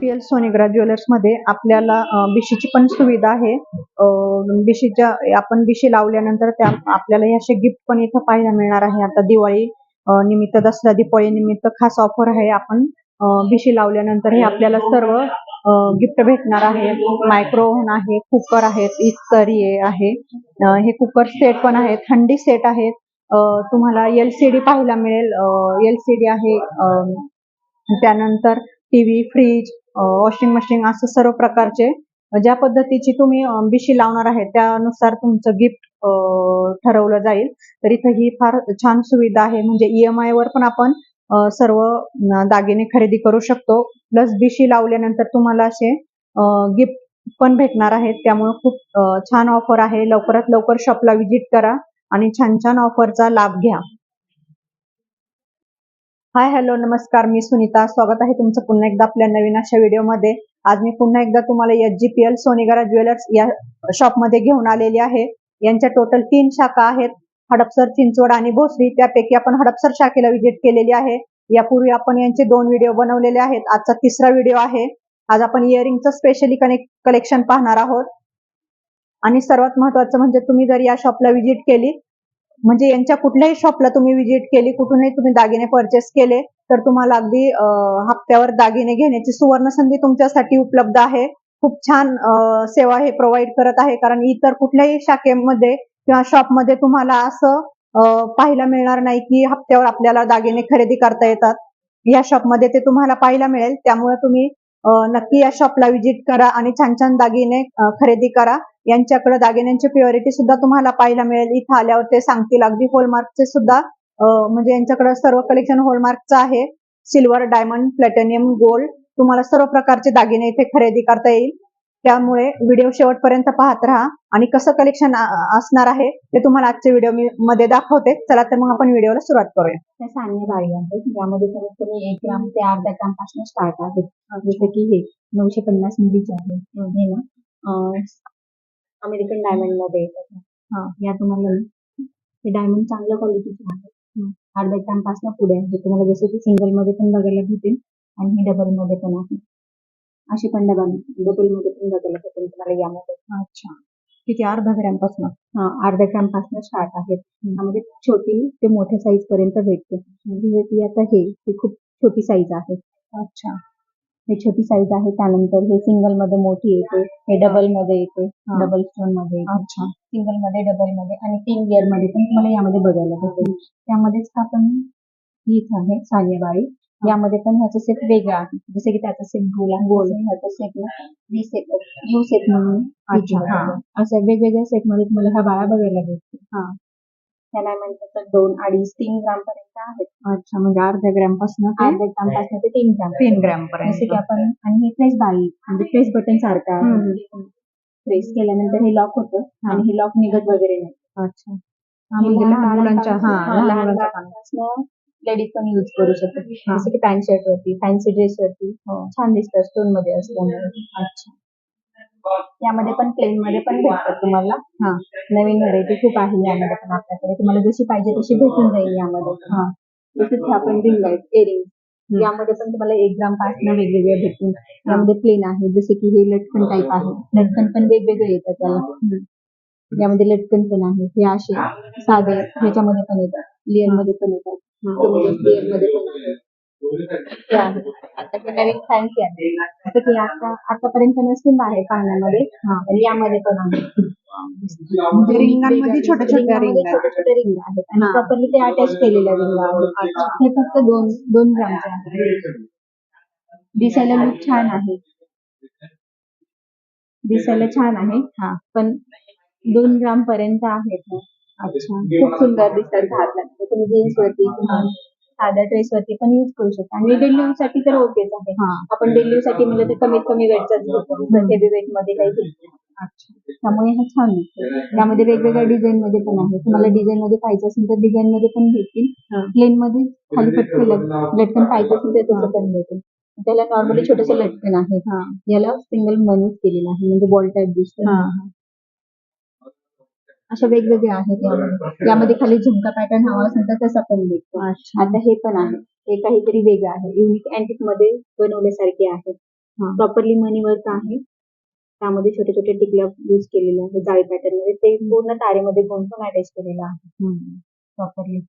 P सोनेग्रा ज्वेलर्समध्ये आपल्याला बिशीची पण सुविधा आहे. बिशीच्या आपण बिशी लावल्यानंतर त्या आपल्याला हे असे गिफ्ट पण इथं पाहायला मिळणार आहे. आता दिवाळी निमित्त दसरा दीपावली निमित्त खास ऑफर आहे. आपण बिशी लावल्यानंतर हे आपल्याला सर्व गिफ्ट भेटणार आहे. मायक्रोव्हन आहे कुकर आहेत इस्त्री आहे. हे कुकर सेट पण आहेत थंडी सेट आहेत. तुम्हाला एलसीडी पाहायला मिळेल. एलसीडी आहे त्यानंतर टीव्ही फ्रीज वॉशिंग मशीन असं सर्व प्रकारचे ज्या पद्धतीची तुम्ही अ, बिशी लावणार आहे त्यानुसार तुमचं गिफ्ट ठरवलं जाईल. तर इथं ही फार छान सुविधा आहे. म्हणजे ईएमआय वर पण आपण सर्व दागिने खरेदी करू शकतो. प्लस बिशी लावल्यानंतर तुम्हाला असे गिफ्ट पण भेटणार आहेत. त्यामुळे खूप छान ऑफर आहे. लवकरात लवकर शॉपला व्हिजिट करा आणि छान छान ऑफरचा लाभ घ्या. हाय हॅलो नमस्कार मी सुनीता. स्वागत आहे तुमचं पुन्हा एकदा आपल्या नवीन अशा व्हिडिओमध्ये. आज मी पुन्हा एकदा तुम्हाला H G P L Sonegara jewellers या शॉपमध्ये घेऊन आलेली आहे. यांच्या टोटल तीन शाखा आहेत. हडपसर चिंचवड आणि भोसरी. त्यापैकी आपण हडपसर शाखेला व्हिजिट केलेली आहे. यापूर्वी आपण यांचे दोन व्हिडिओ बनवलेले आहेत. आजचा तिसरा व्हिडिओ आहे. आज आपण इयरिंगचं स्पेशली कनेक्ट कलेक्शन पाहणार आहोत. आणि सर्वात महत्वाचं म्हणजे तुम्ही जर या शॉपला व्हिजिट केली म्हणजे यांच्या कुठल्याही शॉपला तुम्ही व्हिजिट केली कुठूनही तुम्ही दागिने परचेस केले तर तुम्हाला अगदी हप्त्यावर दागिने घेण्याची सुवर्ण संधी तुमच्यासाठी उपलब्ध आहे. खूप छान सेवा हे प्रोव्हाइड करत आहे. कारण इतर कुठल्याही शाखेमध्ये किंवा शॉपमध्ये तुम्हाला असं पाहायला मिळणार नाही की हप्त्यावर आपल्याला दागिने खरेदी करता येतात. या शॉपमध्ये ते तुम्हाला पाहायला मिळेल. त्यामुळे तुम्ही नक्की या शॉपला व्हिजिट करा आणि छान छान दागिने खरेदी करा. यांच्याकडे दागिन्यांची प्युरिटी सुद्धा तुम्हाला पाहायला मिळेल. इथं आल्यावर ते सांगतील. अगदी होलमार्कचे सुद्धा म्हणजे यांच्याकडे सर्व कलेक्शन होलमार्कचं आहे. सिल्वर डायमंड प्लॅटिनियम गोल्ड तुम्हाला सर्व प्रकारचे दागिने इथे खरेदी करता येईल. त्यामुळे व्हिडिओ शेवटपर्यंत पाहत राहा. आणि कसं कलेक्शन असणार आहे ते तुम्हाला आजच्या व्हिडिओमध्ये दाखवते. चला तर मग आपण व्हिडिओला सुरुवात करूया. त्या सान्य बाळी आहेत. यामध्ये कमीत कमी एक ग्राम ते अर्धा ग्रामपासून स्टार्ट आहेत. जसं की हे नऊशे पन्नास मिलीचे आहे. हे ना अमेरिकन डायमंडमध्ये येतात. या तुम्हाला हे डायमंड चांगल्या क्वालिटीचे आहे अर्धा ग्रामपासून पुढे आहे. तुम्हाला जसं की सिंगलमध्ये पण बघायला भेटेल. आणि हे डबलमध्ये पण आहे. असे पण डबल डबलमध्ये पण बघायला भेटेल तुम्हाला यामध्ये. अच्छा. किती? अर्धा ग्रॅमपासून? हा अर्धा ग्रामपासून स्टार्ट आहेत यामध्ये छोटी ते मोठ्या साईज पर्यंत भेटते. म्हणजे की आता हे खूप छोटी साईज आहे. अच्छा. हे छोटी साईज आहे त्यानंतर हे सिंगलमध्ये मोठी येते. हे डबलमध्ये येते. डबल स्टोनमध्ये अच्छा. सिंगलमध्ये डबलमध्ये आणि तीन गिअरमध्ये पण तुम्हाला यामध्ये बघायला भेटेल. त्यामध्येच आपण हीच आहे सानेबाळी यामध्ये पण ह्याचं सेट वेगळं आहे. जसे की त्याचा सेट गोल आहे गोल. ह्याचा set U set U set म्हणून हा. असं वेगवेगळ्या सेटमध्ये तुम्हाला ह्या बाळा बघायला भेटतील हा. त्या डायमंडच्या दोन अडीच तीन ग्राम पर्यंत आहेत. अच्छा म्हणजे अर्ध्या ग्रॅमपासून अर्धा ग्रामपासून ते तीन ग्राम तीन ग्रॅम जसे पर्यंत. की आपण आणि हे प्रेस बाळी म्हणजे प्रेस बटन सारखं आहे. प्रेस केल्यानंतर हे लॉक होतं आणि हे लॉक निघत वगैरे नाही. अच्छा. म्हणजे लहान मुलांच्या लहान. लेडीज पण युज करू शकतात. जसं की पॅन्ट शर्ट वरती फॅन्सी ड्रेस वरती हो. छान दिसतात स्टोनमध्ये असल्यामुळे. अच्छा. यामध्ये पण प्लेन मध्ये पण भेटतात तुम्हाला. हा. नवीन व्हरायटी खूप आहे यामध्ये पण आपल्याकडे. तुम्हाला जशी पाहिजे तशी भेटून जाईल यामध्ये. पण. हा. तसेच हे आपण रिंग आहेत एरिंग यामध्ये पण तुम्हाला एक ग्रामपासून वेगवेगळे भेटतील. यामध्ये प्लेन आहे. जसे की हे लटकन टाईप आहे. लटकन पण वेगवेगळे येतात त्याला यामध्ये लटकन पण आहे. हे असे साधे ह्याच्यामध्ये पण येतात. लेअरमध्ये पण येतात. आहे. आहे. आता नवीन फॅन्सी आहे. आता आतापर्यंत नसतील बाहेर पाहण्यामध्ये. आणि यामध्ये पण आहे. म्हणजे रिंगांमध्ये छोट्या छोट्या रिंग. छोटे छोटे रिंग आहेत. आणि हा. प्रॉपरली ते अटॅच केलेल्या रिंग आहेत. हे फक्त दोन दोन ग्रामचे आहे दिसायला लुक छान आहे. दिसायला छान आहे. हा पण दोन ग्राम पर्यंत आहेत. अच्छा खूप सुंदर दिसतात घातल्यानंतर तुम्ही जीन्स वरती किंवा साध्या ड्रेस वरती पण युज करू शकता. आणि डेली यूजसाठी तर ओकेच आहे. हा. आपण डेली यूजसाठी म्हणजे ते कमीत कमी वेटचाच घेतो. हेवी वेटमध्ये काही घेत त्यामुळे हे छान दिसतं त्यामध्ये वेगवेगळ्या डिझाईन मध्ये पण आहे. तुम्हाला डिझाईन मध्ये पाहिजे असेल तर डिझाईन मध्ये पण भेटतील. प्लेन मध्ये खाली पटके लटकन पाहिजे असेल तर तसं पण भेटेल त्याला नॉर्मली छोटस लटकन आहे. हा. याला सिंगल मनीच केलेलं आहे. म्हणजे बॉल टाईप दिसतं. अशा वेगवेगळ्या आहेत यामध्ये यामध्ये खाली झुमका पॅटर्न हवा असेल तर तसा पण भेटतो. अच्छा आता हे पण आहे. हे काहीतरी वेगळं आहे. युनिक अँटिकमध्ये बनवल्यासारखे आहे. प्रॉपरली मनी वर्क आहे. त्यामध्ये छोटे छोटे टिकल्या यूज केलेले आहे जाळी पॅटर्नमध्ये. ते पूर्ण तारेमध्ये गोंठून अटॅच केलेलं आहे. प्रॉपरली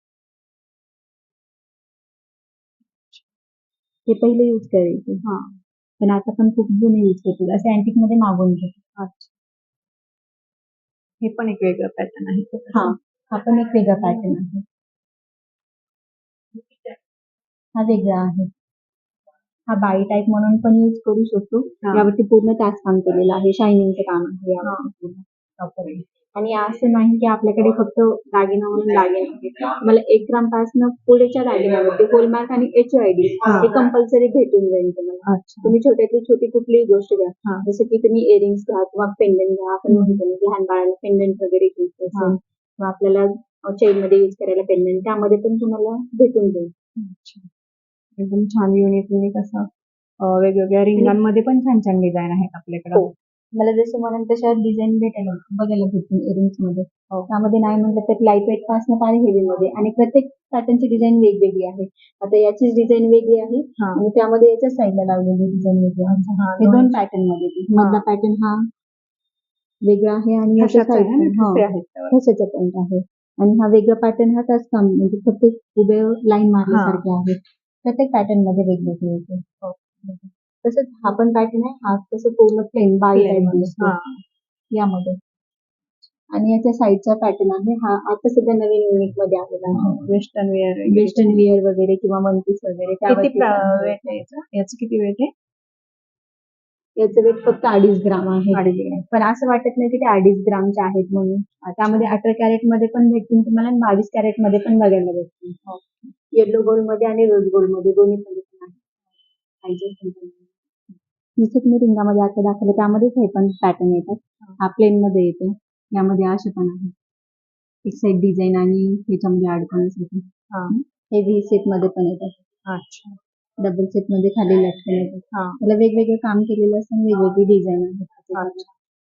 हे पहिले यूज करायचे. हा. पण आता पण खूप जुने यूज करतील असे अँटिकमध्ये मागवून घेतो अच्छा. हे पण एक वेगळं पॅटर्न आहे. हा. हा पण एक वेगळा पॅटर्न आहे. हा वेगळा आहे. हा बाई टाईप म्हणून पण यूज करू शकतो. यावरती पूर्ण तास काम केलेलं आहे. शायनिंगचं काम आहे यावरती पूर्ण. आणि असं नाही की आपल्याकडे फक्त दागिना म्हणून दागिना मला एक ग्रामपासून पुढेच्या दागिन्यावरती होलमार्क आणि एच आय डी हा. कंपल्सरी भेटून जाईल तुम्हाला तुम्ही छोट्यातली छोटी कुठलीही गोष्ट घ्या. जसं की तुम्ही इयरिंग्स घ्या किंवा पेंडंट घ्या आपण. म्हणतो लहान बाळाला पेंडंट वगैरे घ्यायचं हा. असेल आपल्याला चेन मध्ये यूज करायला पेंडंट त्यामध्ये पण तुम्हाला भेटून जाईल एकदम छान युनिक युनिक असं वेगवेगळ्या रिंगांमध्ये पण छान छान डिझाईन आहेत आपल्याकडे हो. मला जसं म्हणून तशा डिझाईन भेटायला बघायला भेटून इयरिंग्समध्ये. हो. त्यामध्ये नाही म्हटलं तर लाइट वेटपासून फार हेवी मध्ये. आणि प्रत्येक पॅटर्नची डिझाईन वेगवेगळी आहे. आता याचीच डिझाईन वेगळी आहे. हा. आणि त्यामध्ये याच्या साईडला लावलेली डिझाईन वेगळी आहे. हा, हे दोन पॅटर्नमध्ये. हा. मधला पॅटर्न हा वेगळा आहे आणि याच्या कशाचं आहे आणि पॉईंट आहे. आणि हा वेगळा पॅटर्न हा त्याच काम म्हणजे फक्त उभे लाईन मारल्यासारखे आहे प्रत्येक पॅटर्नमध्ये वेगवेगळे येते हो. तसंच हा पण पॅटर्न आहे हा तसं पूर्ण प्लेन टाईप हा. यामध्ये. आणि याच्या साईडचा पॅटर्न आहे हा आता सध्या नवीन युनिकमध्ये आलेला आहे. वेस्टर्न वेअर वेस्टर्न विअर वगैरे किंवा वन पीस वगैरे याचं? किती वेट आहे? याचं वेट फक्त अडीच ग्राम आहे. पण असं वाटत नाही की ते अडीच ग्रामचे आहेत म्हणून. त्यामध्ये अठरा कॅरेटमध्ये पण भेटतील तुम्हाला बावीस कॅरेटमध्ये पण बघायला भेटतील. येलो गोल्डमध्ये आणि रोज गोल्डमध्ये दोन्ही पण आहे. जसं तुम्ही रिंगामध्ये आता दाखवलं त्यामध्येच हे पण पॅटर्न येतात. हा. प्लेन मध्ये येतो. यामध्ये असे पण आहे. एक साईड डिझाईन आणि ह्याच्यामध्ये अडकवण्यासाठी हा. हे व्ही सेटमध्ये पण येतात. अच्छा. डबल सेटमध्ये खाली लटकन येतात. त्याला वेगवेगळं काम केलेलं असतं आणि वेगवेगळी डिझाईन आहे.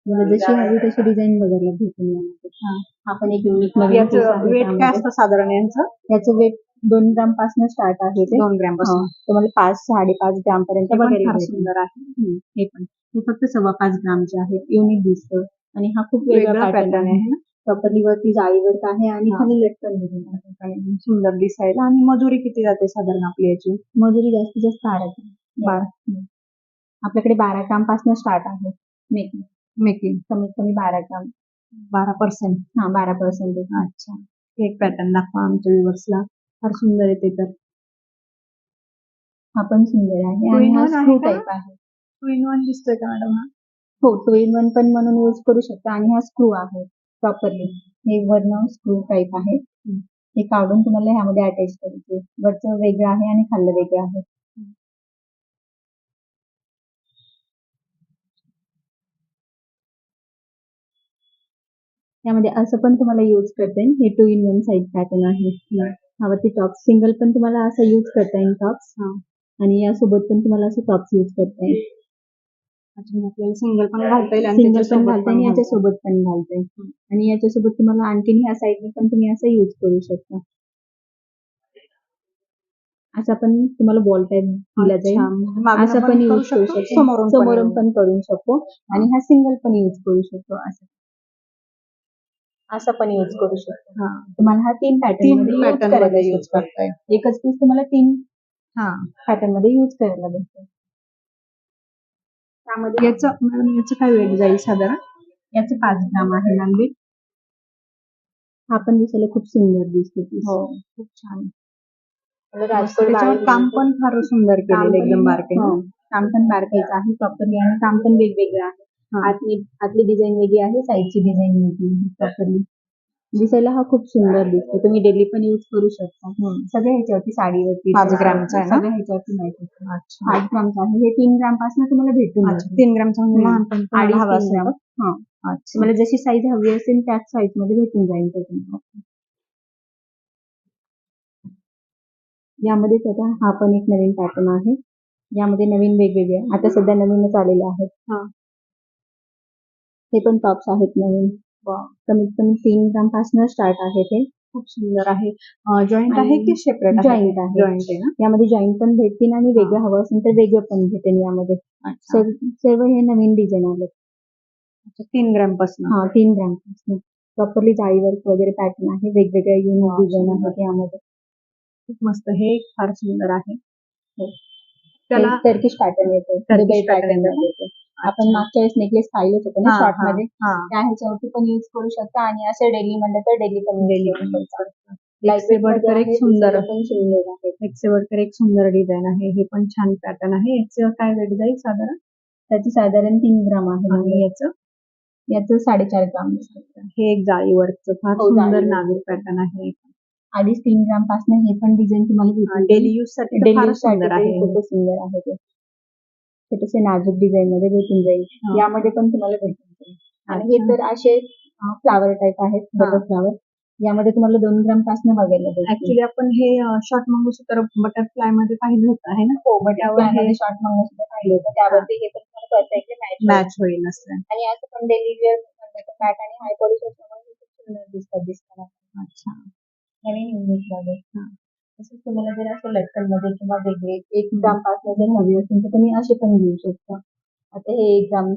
मला जशी हवी तशी डिझाईन बघायला भेटून जाणार. हा. पण एक युनिक वेट काय. असतं साधारण यांचं? याचं वेट दोन ग्रामपासून स्टार्ट आहे ते. दोन ग्रॅमपासून. तुम्हाला पाच साडेपाच ग्राम पर्यंत फार. सुंदर आहे. हे पण. हे फक्त सव्वा पाच ग्रामचे आहे युनिक दिसतं. आणि हा खूप वेगळा पॅटर्न आहे? प्रॉपर्ली वरती जाळीवर आहे आणि. खाली लटकन आहे. सुंदर दिसायला. आणि मजुरी किती जाते साधारण आपली याची? मजुरी जास्तीत जास्त बारा ग्राम. बारा. आपल्याकडे बारा ग्रामपासून स्टार्ट आहे. मेकिंग मेकिंग कमीत कमी बारा ग्राम. बारा पर्सेंट हा बारा पर्सेंटेज अच्छा. एक पॅटर्न दाखवा आमच्या व्ह्युअर्सला फार सुंदर येते तर. हा पण सुंदर आहे आणि हा आहे स्क्रू? टाईप आहे. टू इन वन दिसतोय का मॅडम हा? हो टू इन वन पण म्हणून यूज करू शकता आणि हा स्क्रू आहे प्रॉपरली हे वरनं स्क्रू टाईप आहे. हे काढून तुम्हाला ह्यामध्ये अटॅच करायचे. वरचं वेगळं आहे आणि खाल्लं वेगळं आहे. त्यामध्ये असं पण तुम्हाला यूज करता. येईल हे two in one side pattern आहे. ह्यावरती टॉप्स सिंगल पण तुम्हाला असं यूज करता येईल टॉप्स आणि यासोबत पण तुम्हाला असं टॉप्स यूज करता येईल. आपल्याला सिंगल पण घालता येईल आणि सिंगल पण घालता आणि याच्यासोबत पण घालता येईल. आणि याच्यासोबत तुम्हाला आणखीन ह्या साईडने पण तुम्ही असं यूज करू शकता. असा पण तुम्हाला बॉल टाईप दिला. जाईल. म्हणजे असं पण यूज करू शकतो, समोरून. पण करू. शकतो. आणि हा सिंगल पण यूज करू शकतो. असं. असं पण यूज करू शकतो हा. तुम्हाला हा तीन पॅटर्न तीन मध्ये यूज पॅटर्न करायला मध्ये यूज भेटतो. करता एकच पीस तुम्हाला तीन हा पॅटर्नमध्ये यूज करायला भेटतो त्यामध्ये याचं मॅडम याचं काय वेट जाईल साधारण याचं पाच ग्राम आहे लांबी हा पण दिसायला खूप सुंदर दिसतो piece. हो खूप छान मला मस्त. राजकोट त्याच्यावर बाळी काम. पण फार सुंदर केलेलं एकदम बारके हो, काम पण बारकायचं आहे प्रॉपरली आणि काम पण वेगवेगळं आहे. आतली आतली डिझाईन वेगळी आहे साईडची डिझाईन वेगळी आहे प्रॉपरली दिसायला हा खूप सुंदर दिसतो. तुम्ही डेली पण यूज करू शकता. सगळ्या ह्याच्यावरती साडीवरती पाच ग्रामचा आहे ना? सगळ्या ह्याच्यावरती अच्छा. पाच ग्रामचा आहे. हे तीन ग्रामपासून तुम्हाला भेटून अच्छा. जाईल तीन ग्रामचा म्हणजे हम्म. तुम्हाला हवा तीन असेल ग्राम. हा. अच्छा. तुम्हाला जशी साईज हवी असेल त्याच साईजमध्ये भेटून जाईल ते तुम्हाला. यामध्ये आता हा पण एक नवीन पॅटर्न आहे. यामध्ये नवीन वेगवेगळे आता सध्या नवीनच आलेले आहेत. हा. हे पण टॉप्स आहेत नवीन. कमीत कमी तीन ग्रामपासून स्टार्ट आहे ते. खूप सुंदर आहे. जॉईंट आहे की सेपरेट joint आहे. जॉईंट आहे ना? यामध्ये जॉईंट पण भेटतील आणि वेगळं हवं असेल तर वेगळं पण भेटेल यामध्ये. सर्व हे नवीन डिझाईन आले तीन ग्रॅमपासून. हा तीन ग्राम प्रॉपरली जाळी वर्क वगैरे पॅटर्न आहे. वेगवेगळ्या युनिक डिझाईन. आहेत यामध्ये. खूप मस्त. हे फार सुंदर आहे. हो. त्याला टर्किश पॅटर्न येतो. पॅटर्न येतं. आपण मागच्या वेळेस नेकलेस पाहिलेच होते ना शॉर्टमध्ये. त्या ह्याच्यावरती पण युज करू शकता आणि असं डेली म्हणलं तर डेली पण Daily use करू शकता. एक सुंदर सुंदर आहे. एक सुंदर डिझाईन आहे. हे पण छान पॅटर्न आहे. याचं काय वेट जाईल साधारण? त्याची साधारण तीन ग्राम आहे आणि म्हणजे. याचं? याचं साडेचार ग्राम. हे एक जाळी वर्कचं फार हो, सुंदर. नाजूक पॅटर्न आहे. अडीच तीन ग्रामपासून हे पण डिझाईन तुम्हाला. डेली यूजसाठी आहे. खूपच सुंदर आहे ते. छोटेसे नाजूक डिझाईन मध्ये भेटून जाईल. यामध्ये पण तुम्हाला भेटून जाईल. आणि हे. तर असे फ्लावर टाईप आहेत बटर फ्लावर यामध्ये तुम्हाला दोन ग्रामपासून बघायला ऍक्च्युली आपण हे शॉर्ट मंगळसूत्र बटरफ्लायमध्ये पाहिलं होतं आहे ना? हो बट यामध्ये शॉर्ट मंगळसूत्र पाहिलं होतं. त्यावरती हे पण तुम्हाला परफेक्टली मॅच होईल. असं. आणि असं पण डेली वेअर पॅट आणि हाय पॉलिश असल्यामुळे खूप सुंदर दिसतात दिसताना अच्छा. नवीन युनिकमध्ये तसंच तुम्हाला जर असं लटकनमध्ये किंवा वेगळे एक ग्रामपासून जर हवी असेल तर तुम्ही असे पण घेऊ शकता. आता हे एक ग्राम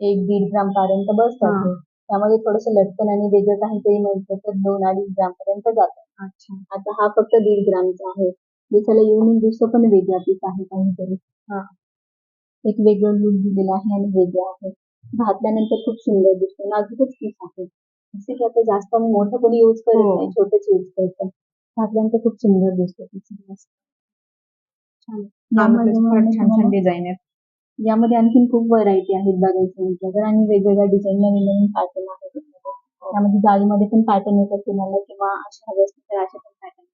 एक दीड ग्राम पर्यंत बसतात. हा. त्यामध्ये थोडस लटकन आणि वेगळं काहीतरी मिळतं तर दोन अडीच ग्राम पर्यंत जातं. अच्छा. आता हा फक्त दीड ग्रामचा आहे. दिसायला युनिक दिसतो पण वेगळा पीस आहे काहीतरी. हा. एक वेगळं लुक दिलेलं आहे आणि वेगळं आहे. घातल्यानंतर खूप सुंदर दिसतो. नाजूकच पीस आहे. जसे की आता जास्त मोठं कोणी यूज करत हो. नाही छोटंच यूज करतं. घातल्यानंतर खूप सुंदर दिसतो पीस छान. छान डिझाईन आहेत. यामध्ये आणखीन खूप व्हरायटी आहेत बघायचं म्हटलं तर आणि वेगवेगळ्या डिझाईन नवीन नवीन पॅटर्न आहेत. त्यामध्ये. जाळीमध्ये पण पॅटर्न येतात तुम्हाला किंवा अशा हवे असतील तर असे पण पॅटर्न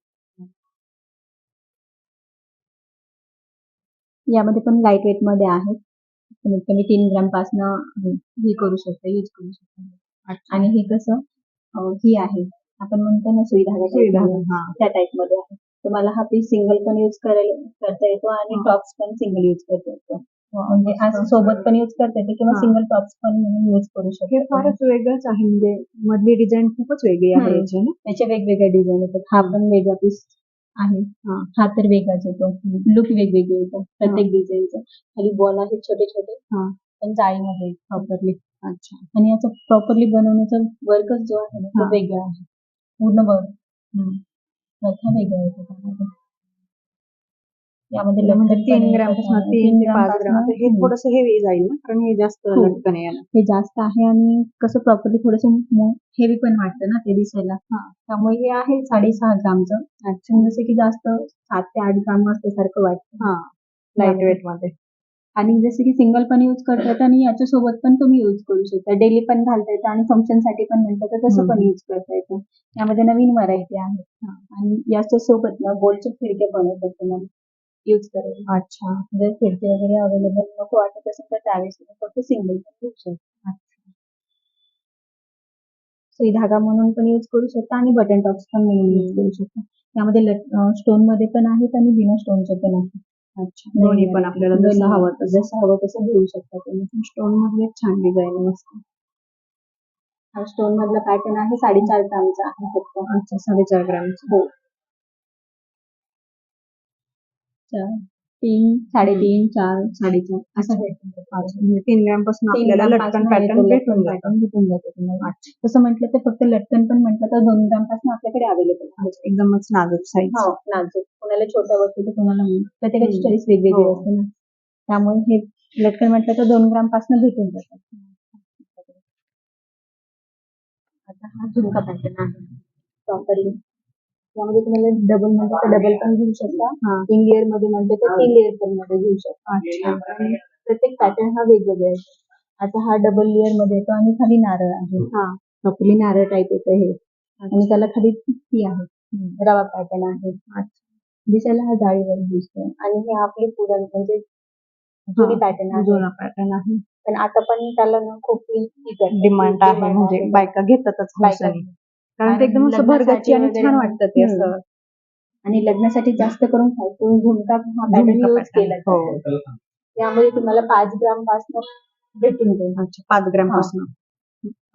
यामध्ये पण लाइट वेटमध्ये आहेत. कमीत कमी तीन ग्राम पासनं हे करू शकता यूज करू शकता. आणि हे कसं ही आहे. आपण म्हणतो ना सुई धागा हा. त्या टाइपमध्ये आहे. तुम्हाला हा पीस सिंगल पण यूज करायला करता येतो आणि. टॉप्स पण सिंगल यूज करता येतो. म्हणजे असं सोबत पण यूज करता येते किंवा. सिंगल टॉप्स पण म्हणून यूज करू शकतो. फारच वेगळंच आहे म्हणजे मधली डिझाईन खूपच वेगळी आहे हम्म. याची ना? त्याचे वेगवेगळे डिझाईन येतात. हा पण वेगळा पीस आहे. हा. तर वेगळाच येतो. लुक वेगवेगळे येतो. प्रत्येक डिझाईनचं खाली बॉल आहेत छोटे छोटे हा. पण जाळीमध्ये प्रॉपरली अच्छा. आणि याचा प्रॉपरली बनवण्याचा वर्कच जो आहे ना तो. वेगळा आहे. पूर्ण वर्क वर्क हा वेगळा येतो त्यामध्ये. यामध्ये म्हणजे तीन ग्रॅम येतात, पासून तीन पाच ग्रॅम हे. थोडस हेवी जाईल ना कारण हे जास्त हो. लटकन आहे याला हे जास्त आहे आणि कसं प्रॉपरली थोडस हेवी पण वाटतं ना ते दिसायला हा. त्यामुळे हे आहे साडेसहा ग्रामचं जसे की जास्त सात ते आठ ग्राम असल्यासारखं वाटतं हा लाइट. वेटमध्ये आणि जसे की सिंगल पण यूज करतात आणि याच्यासोबत पण तुम्ही यूज करू शकता. डेली पण घालता येतं आणि फंक्शनसाठी पण म्हणतात तर तसं पण. यूज करता येतं. यामध्ये नवीन व्हरायटी आहे. आणि याच्या सोबत ना गोलचे फिरके पण येतात तुम्हाला. यूज करायला. अच्छा. जर फिरके वगैरे अवेलेबल नको वाटत असेल तर त्यावेळेस तुम्ही फक्त सिंगल पण घेऊ शकता. सुई धागा म्हणून पण यूज करू शकता आणि बटन टॉप्स पण म्हणून यूज करू शकता. त्यामध्ये स्टोनमध्ये पण आहेत आणि बिना स्टोनचे पण आहेत. दोन्ही पण आपल्याला जसं हवं तसं जसं हवं तसं घेऊ शकता तुम्ही. स्टोन एक छान डिझाईन मस्त. हा स्टोन मधला पॅटर्न आहे साडेचार ग्रामचा आहे फक्त. अच्छा साडेचार ग्रॅम हो. तीन साडेतीन चार साडेचार असं. म्हणजे तीन ग्रॅमपासून तीन आपल्याला लटकन पॅटर्न भेटून pattern भेटून जातं तुम्हाला. तसं म्हटलं तर फक्त लटकन पण म्हटलं तर दोन ग्रामपासून आपल्याकडे अवेलेबल आहे. अच्छा, एकदमच नाजूक साईज हो नाजूक. कोणाला छोट्या वस्तू तर कोणाला. प्रत्येकाची. चॉईस वेगवेगळी हो. असते ना. त्यामुळे हे लटकन म्हटलं तर दोन ग्रामपासून भेटून जातात आता हा झुमका पॅटर्न आहे. प्रॉपरली त्यामध्ये तुम्हाला डबल म्हणतो तर डबल पण घेऊ शकता. हा. तीन लेअरमध्ये म्हणतो तर तीन लेअर पण मध्ये घेऊ शकता. प्रत्येक पॅटर्न हा वेगवेगळा आहे. आता हा डबल लेअरमध्ये येतो आणि खाली नारळ आहे. हा. प्रॉपरली नारळ टाईप येतं हे. आणि त्याला खाली ती आहे. रवा पॅटर्न आहे. दिसायला हा जाळीवर दिसतो. आणि हे आपली पुरण म्हणजे जुनी पॅटर्न आहे. जुना पॅटर्न आहे. पण आता पण त्याला खूप डिमांड आहे. म्हणजे बायका घेतातच बायका. कारण ते एकदम असं भरगच्ची आणि छान वाटतं ते. असं. आणि लग्नासाठी जास्त करून खायचं झुमका हा पॅटर्न यूज. केला हो. जातो. त्यामुळे तुम्हाला पाच ग्रामपासून भेटून जाईल. अच्छा पाच ग्रॅम. पासून.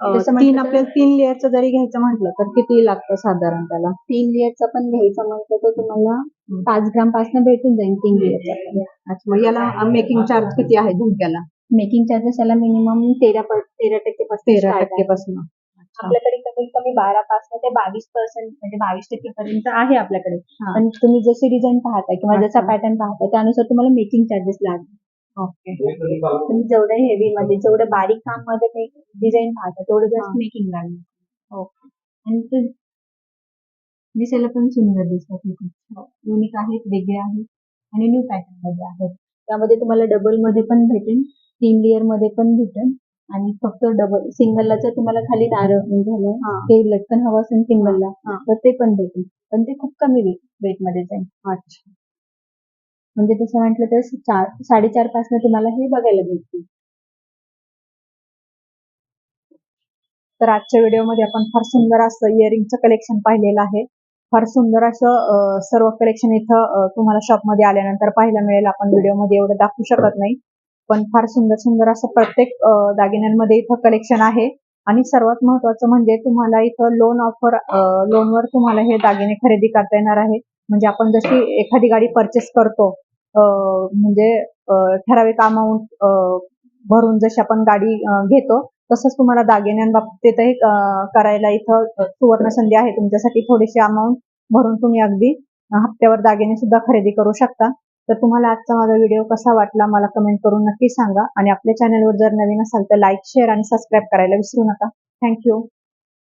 म्हटलं तीन तर- आपल्याला तीन लेअरचं जरी घ्यायचं म्हटलं तर किती लागतं साधारण त्याला? तीन लेअरचा पण घ्यायचं म्हटलं तर तुम्हाला पाच ग्रामपासून भेटून जाईल तीन लेअरचा अच्छा मग याला मेकिंग चार्ज किती आहे झुमक्याला मेकिंग चार्जेस याला मिनिमम तेरा तेरा टक्के पासून तेरा start आहे. टक्के पासून आपल्याकडे कमीत कमी बारा पासून ते बावीस पर्सेंट म्हणजे बावीस टक्के पर्यंत आहे आपल्याकडे. हा. पण तुम्ही जशी डिझाईन पाहता किंवा जसा. पॅटर्न पाहता त्यानुसार तुम्हाला मेकिंग चार्जेस लागेल ओके तुम्ही जेवढं हेवी मध्ये जेवढं बारीक काममध्ये ते डिझाईन पाहता तेवढं जास्त हा. मेकिंग लागेल आणि ते दिसायला पण सुंदर दिसतात हे. युनिक आहेत वेगळे आहेत आणि न्यू पॅटर्नमध्ये आहेत. त्यामध्ये तुम्हाला डबलमध्ये पण भेटेल तीन लेअरमध्ये पण भेटेल. आणि फक्त डबल सिंगलला जर तुम्हाला खाली दार झालं हा. ते लटकन हवं असेल सिंगलला हा. तर ते पण भेटेल. पण ते खूप कमी वेटमध्ये जाईल. अच्छा. म्हणजे तसं म्हटलं तर चार साडेचारपासून तुम्हाला हे बघायला भेटतील. तर आजच्या व्हिडिओमध्ये आपण फार सुंदर असं इयरिंगचं कलेक्शन पाहिलेलं आहे. फार सुंदर असं अं, सर्व कलेक्शन इथं अं, तुम्हाला शॉपमध्ये आल्यानंतर पाहायला मिळेल. आपण व्हिडिओमध्ये एवढं दाखवू शकत नाही. पण फार सुंदर सुंदर असं प्रत्येक दागिन्यांमध्ये इथं कलेक्शन आहे. आणि सर्वात महत्वाचं म्हणजे तुम्हाला इथं लोन ऑफर लोनवर तुम्हाला हे दागिने खरेदी करता येणार आहे म्हणजे आपण जशी एखादी गाडी परचेस करतो म्हणजे ठराविक अमाऊंट भरून जशी आपण गाडी घेतो तसंच तुम्हाला दागिन्यांबाबतीतही करायला इथं सुवर्ण संधी आहे. तुमच्यासाठी थोडीशी अमाऊंट भरून तुम्ही अगदी हप्त्यावर दागिने सुद्धा खरेदी करू शकता. तर तुम्हाला आजचा माझा व्हिडिओ कसा वाटला मला कमेंट करून नक्की सांगा. आणि आपल्या चॅनलवर जर नवीन असाल तर लाईक शेअर आणि सबस्क्राईब करायला विसरू नका. थँक्यू